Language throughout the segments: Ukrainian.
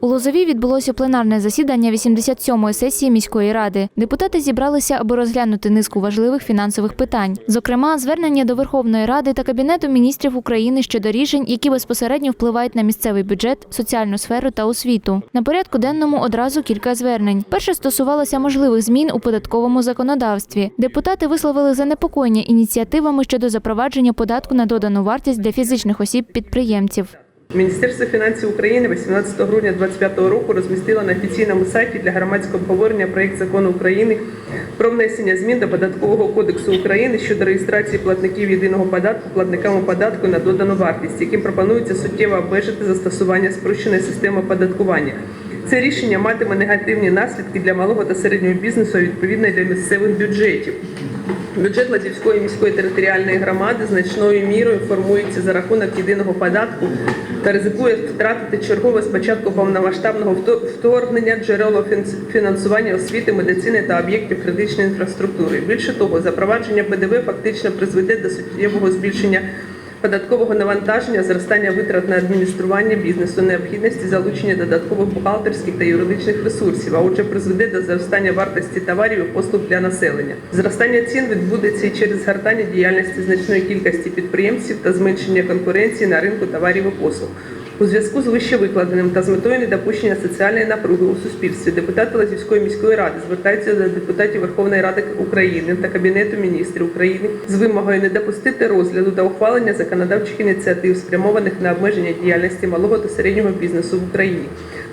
У Лозові відбулося пленарне засідання 87-ї сесії міської ради. Депутати зібралися, аби розглянути низку важливих фінансових питань, зокрема, звернення до Верховної Ради та Кабінету міністрів України щодо рішень, які безпосередньо впливають на місцевий бюджет, соціальну сферу та освіту. На порядку денному одразу кілька звернень. Перше стосувалося можливих змін у податковому законодавстві. Депутати висловили занепокоєння ініціативами щодо запровадження податку на додану вартість для фізичних осіб-підприємців. Міністерство фінансів України 18 грудня 2025 року розмістило на офіційному сайті для громадського обговорення проєкт закону України про внесення змін до податкового кодексу України щодо реєстрації платників єдиного податку платниками податку на додану вартість, яким пропонується суттєво обмежити застосування спрощеної системи оподаткування. Це рішення матиме негативні наслідки для малого та середнього бізнесу, відповідно для місцевих бюджетів. Бюджет Лазівської міської територіальної громади значною мірою формується за рахунок єдиного податку та ризикує втратити чергове спочатку повномасштабного вторгнення джерело фін- фінансування освіти, медицини та об'єктів критичної інфраструктури. Більше того, запровадження ПДВ фактично призведе до суттєвого збільшення податкового навантаження, зростання витрат на адміністрування бізнесу, необхідності залучення додаткових бухгалтерських та юридичних ресурсів, а отже, призведе до зростання вартості товарів і послуг для населення. Зростання цін відбудеться і через згортання діяльності значної кількості підприємців та зменшення конкуренції на ринку товарів і послуг. У зв'язку з вищевикладеним та з метою недопущення соціальної напруги у суспільстві депутати Лазівської міської ради звертаються до депутатів Верховної Ради України та Кабінету міністрів України з вимогою не допустити розгляду та ухвалення законодавчих ініціатив, спрямованих на обмеження діяльності малого та середнього бізнесу в Україні,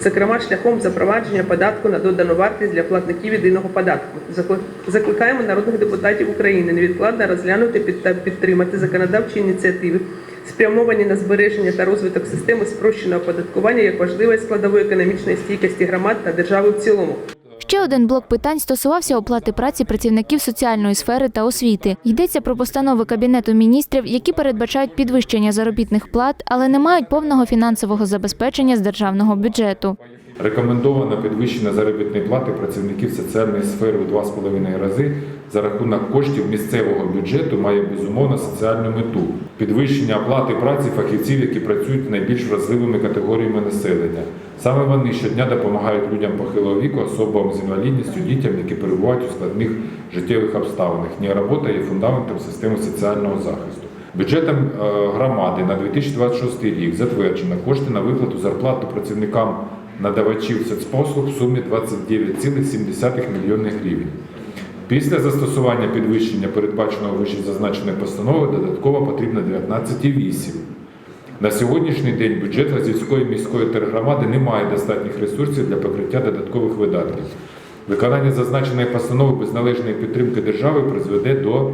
зокрема шляхом запровадження податку на додану вартість для платників єдиного податку. Закли- Закликаємо народних депутатів України невідкладно розглянути та підтримати законодавчі ініціативи спрямовані на збереження та розвиток системи спрощеного оподаткування як важливої складової економічної стійкості громад та держави в цілому. Ще один блок питань стосувався оплати праці працівників соціальної сфери та освіти. Йдеться про постанови Кабінету міністрів, які передбачають підвищення заробітних плат, але не мають повного фінансового забезпечення з державного бюджету. Рекомендовано підвищення заробітної плати працівників соціальної сфери у 2,5 рази за рахунок коштів місцевого бюджету має безумовно соціальну мету підвищення оплати праці фахівців, які працюють найбільш вразливими категоріями населення. Саме вони щодня допомагають людям похилого віку, особам з інвалідністю, дітям, які перебувають у складних життєвих обставинах. Ні робота є фундаментом системи соціального захисту. Бюджетом е, громади на 2026 рік затверджено кошти на виплату зарплати працівникам надавачів соцпослуг в сумі 29,7 мільйони гривень. Після застосування підвищення передбаченого вище зазначеної постанови додатково потрібно 19,8. На сьогоднішній день бюджет Лазівської міської тергромади не має достатніх ресурсів для покриття додаткових видатків. Виконання зазначеної постанови без належної підтримки держави призведе до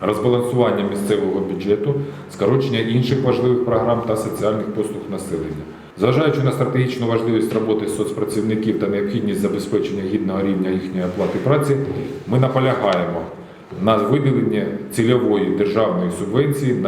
розбалансування місцевого бюджету, скорочення інших важливих програм та соціальних послуг населення. Зважаючи на стратегічну важливість роботи соцпрацівників та необхідність забезпечення гідного рівня їхньої оплати праці, ми наполягаємо на виділенні цільової державної субвенції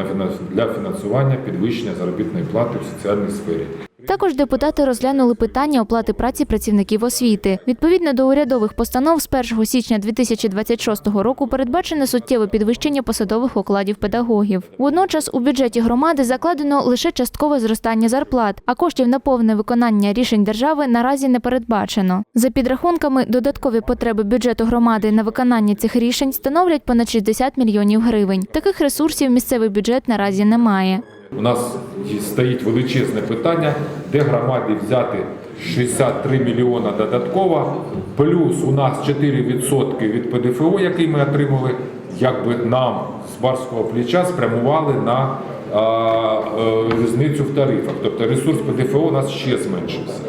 для фінансування підвищення заробітної плати в соціальній сфері. Також депутати розглянули питання оплати праці працівників освіти. Відповідно до урядових постанов, з 1 січня 2026 року передбачене суттєве підвищення посадових окладів педагогів. Водночас у бюджеті громади закладено лише часткове зростання зарплат, а коштів на повне виконання рішень держави наразі не передбачено. За підрахунками, додаткові потреби бюджету громади на виконання цих рішень становлять понад 60 мільйонів гривень. Таких ресурсів місцевий бюджет наразі немає. У нас стоїть величезне питання, де громаді взяти 63 мільйона додатково, плюс у нас 4% від ПДФО, який ми отримали, якби нам з барського плеча спрямували на е, різницю в тарифах. Тобто ресурс ПДФО у нас ще зменшився.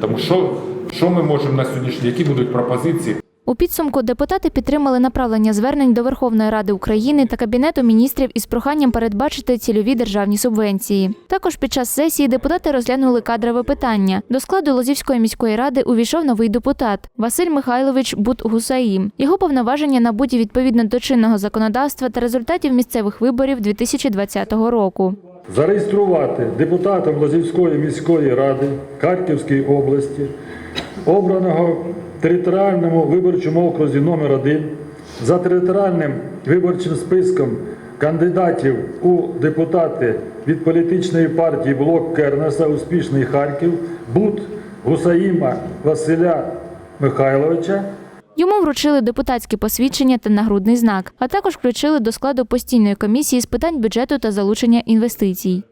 Тому що, що ми можемо на сьогоднішній, які будуть пропозиції? У підсумку депутати підтримали направлення звернень до Верховної Ради України та Кабінету міністрів із проханням передбачити цільові державні субвенції. Також під час сесії депутати розглянули кадрове питання. До складу Лозівської міської ради увійшов новий депутат Василь Михайлович Бут-Гусаїм. Його повноваження набуті відповідно до чинного законодавства та результатів місцевих виборів 2020 року. зареєструвати депутатом Лозівської міської ради Харківської області, обраного територіальному виборчому окрузі номер 1 за територіальним виборчим списком кандидатів у депутати від політичної партії Блок Кернеса Успішний Харків Бут Гусаїма Василя Михайловича Йому вручили депутатське посвідчення та нагрудний знак, а також включили до складу постійної комісії з питань бюджету та залучення інвестицій.